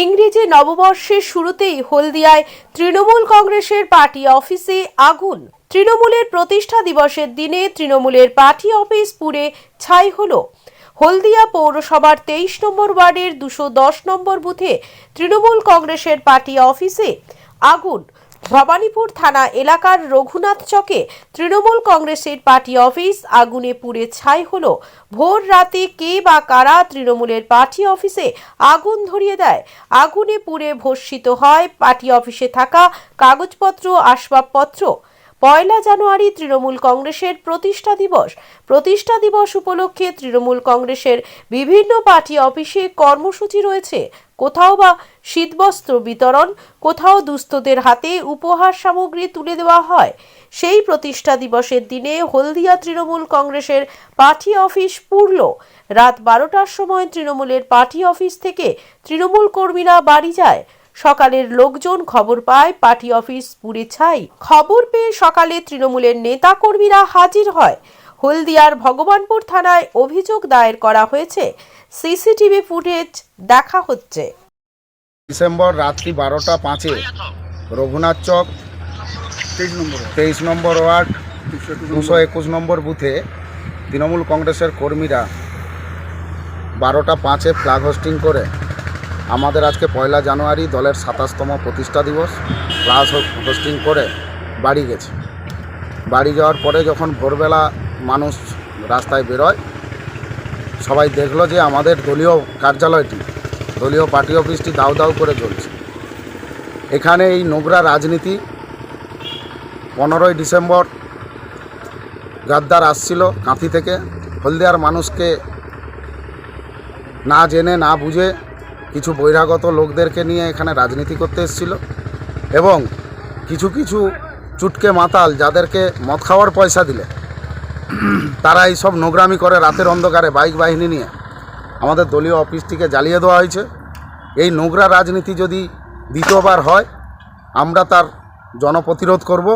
ইংরেজি নববর্ষের শুরুতেই হলদিয়ায় তৃণমূল কংগ্রেসের পার্টি অফিসে আগুন। তৃণমূলের প্রতিষ্ঠা দিবসের দিনে তৃণমূলের পার্টি অফিস পুড়ে ছাই হল। হলদিয়া পৌরসভার তেইশ নম্বর ওয়ার্ডের দুশো দশ নম্বর বুথে তৃণমূল কংগ্রেসের পার্টি অফিসে আগুন। ভবানীপুর থানা এলাকার রঘুনাথ চকে তৃণমূল কংগ্রেসের পার্টি অফিস আগুনে পুড়ে ছাই হলো। ভোর রাতে কে বা কারা তৃণমূলের পার্টি অফিসে আগুন ধরিয়ে দেয়? আগুনে পুড়ে ভস্মিত হয় পার্টি অফিসে থাকা কাগজপত্র, আসবাবপত্র পয়লা জানুয়ারি তৃণমূল কংগ্রেসের প্রতিষ্ঠা দিবস। প্রতিষ্ঠা দিবস উপলক্ষে তৃণমূল কংগ্রেসের বিভিন্ন পার্টি অফিসে কর্মসূচি রয়েছে। কোথাও বা শীতবস্ত্র বিতরণ, কোথাও দুস্থদের হাতে উপহার সামগ্রী তুলে দেওয়া হয়। সেই প্রতিষ্ঠা দিবসের দিনে হলদিয়া তৃণমূল কংগ্রেসের পার্টি অফিস পুরল রাত বারোটার সময় তৃণমূলের পার্টি অফিস থেকে তৃণমূল কর্মীরা বাড়ি যায়। সকালের লোকজন খবর পায় পার্টি অফিস পুড়ে ছাই। খবর পেয়ে সকালে তৃণমূলের নেতা কর্মীরা হাজির হয়। হলদিয়ার ভগবানপুর থানায় অভিযোগ দায়ের করা হয়েছে। সিসিটিভি ফুটেজ দেখা হচ্ছে। ডিসেম্বর রাত্রি বারোটা পাঁচে রঘুনাথ চক তেইশ নম্বর ওয়ার্ড দুশো একুশ নম্বর বুথে তৃণমূল কংগ্রেসের কর্মীরা বারোটা পাঁচে ফ্ল্যাগ হোস্টিং করে। আমাদের আজকে পয়লা জানুয়ারি দলের সাতাশতম প্রতিষ্ঠা দিবস। ফ্ল্যাগ হোস্টিং করে বাড়ি গেছে। বাড়ি যাওয়ার পরে যখন ভোরবেলা মানুষ রাস্তায় বেরোয়, সবাই দেখল যে আমাদের দলীয় কার্যালয়টি, দলীয় পার্টি অফিসটি দাউ দাউ করে চলছে এখানে এই নোংরা রাজনীতি পনেরোই ডিসেম্বর গাদ্দার আসছিল কাঁথি থেকে। হলদিয়ার মানুষকে না জেনে, না বুঝে কিছু বহিরাগত লোকদেরকে নিয়ে এখানে রাজনীতি করতে এসেছিল এবং কিছু কিছু চুটকে মাতাল যাদেরকে মদ খাওয়ার পয়সা দিলে, তারা এইসব নোংরামি করে রাতের অন্ধকারে বাইক বাহিনী নিয়ে আমাদের দলীয় অফিসটিকে জ্বালিয়ে দেওয়া হয়েছে। এই নোংরা রাজনীতি যদি দ্বিতীয়বার হয়, আমরা তার জনপ্রতিরোধ করব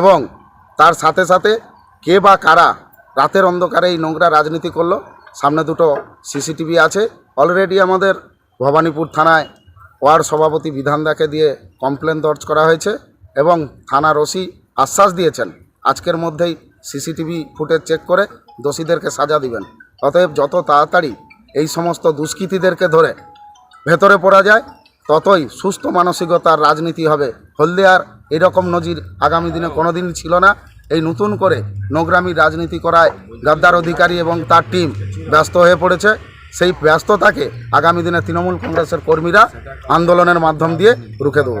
এবং তার সাথে সাথে কে বা কারা রাতের অন্ধকারে এই নোংরা রাজনীতি করল, সামনে দুটো সিসিটিভি আছে। অলরেডি আমাদের ভবানীপুর থানায় ওয়ার্ড সভাপতি বিধানদাকে দিয়ে কমপ্লেন দর্জ করা হয়েছে এবং থানার ওসি আশ্বাস দিয়েছেন, আজকের মধ্যেই সিসিটিভি ফুটেজ চেক করে দোষীদেরকে সাজা দিবেন। অতএব যত তাড়াতাড়ি এই সমস্ত দুষ্কৃতীদেরকে ধরে ভেতরে পড়া যায়, ততই সুস্থ মানসিকতার রাজনীতি হবে। হলদিয়ার এরকম নজির আগামী দিনে কোনো দিন ছিল না। এই নতুন করে নোংরামি রাজনীতি করায় গাদ্দার অধিকারী এবং তার টিম ব্যস্ত হয়ে পড়েছে। সেই ব্যস্ততাকে আগামী দিনে তৃণমূল কংগ্রেসের কর্মীরা আন্দোলনের মাধ্যম দিয়ে রুখে দেবো।